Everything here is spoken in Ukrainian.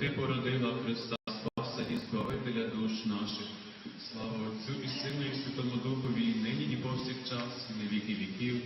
ти породила Христа Спаса і Збавителя душ наших. Слава Отцю і Сину і Святому Духові, нині і повсякчас, і на віки віків.